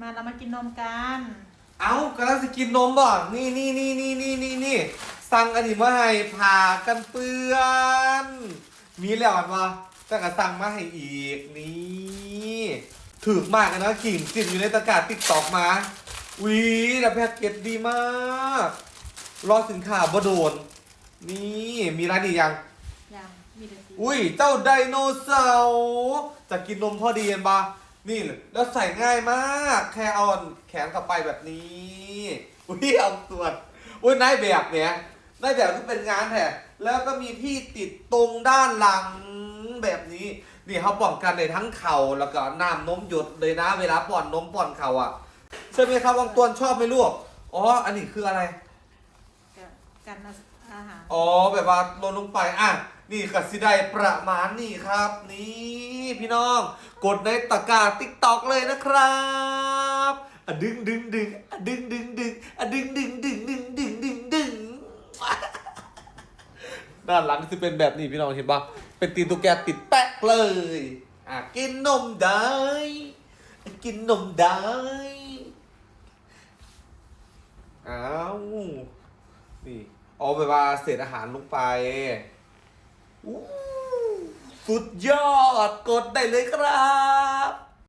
มาเรามากินนมกันเอ้ากำลังจะกินนมบ่ นี่นี่นี่นี่นี่นี่นี่สั่งอันนี้มาให้ผ่ากันเปื้อน มีแล้วอันวะแต่ก็สั่งมาให้อีกนี่ถึกมากเลยนะขิงจิมอยู่ในตะกร้าติ๊กตอกมาวีแต่แพ็กเกจดีมาก รอสินค้าบ่โดน นี่มีร้านอีกยัง ยังมีแต่สีอุ้ยเจ้าไดโนเสาร์จะกินนมพอดีเห็นปะ นี่เลยแล้วใส่ง่ายมาก แค่เอาแขนกลับไปแบบนี้ อุ้ยเอาส่วนอุ้ยนายแบบเนี้ยนายแบบก็เป็นงานแท้แล้วก็มีที่ติดตรงด้านหลังแบบนี้ นี่เขาป้องกันในทั้งเข่าแล้วก็น้ำนมหยดเลยนะ เวลาป้อนนมป้อนเข่าอะใช่ไหมครับวังตวนชอบไหมลูกอ๋อ อันนี้คืออะไร กับกันอาหาร อ๋อ แบบว่าลดลงไป อะ นี่ก็สิได้ประมาณนี้ครับ นี่พี่น้อง กดในตะกร้าติ๊กตอกเลยนะครับอะดึงดึงดึงอะดึงดึงดึงอะดึงดึงดึงดึงดึงดึงดึงด้านหลังจะเป็นแบบนี้พี่น้องเห็นปะเป็นตีนตุ๊กแกติดแป๊กเลยอะกินนมได้กินนมได้อ้าวนี่เอาไปว่าเศษอาหารลงไป สุดยอดกดได้เลยครับ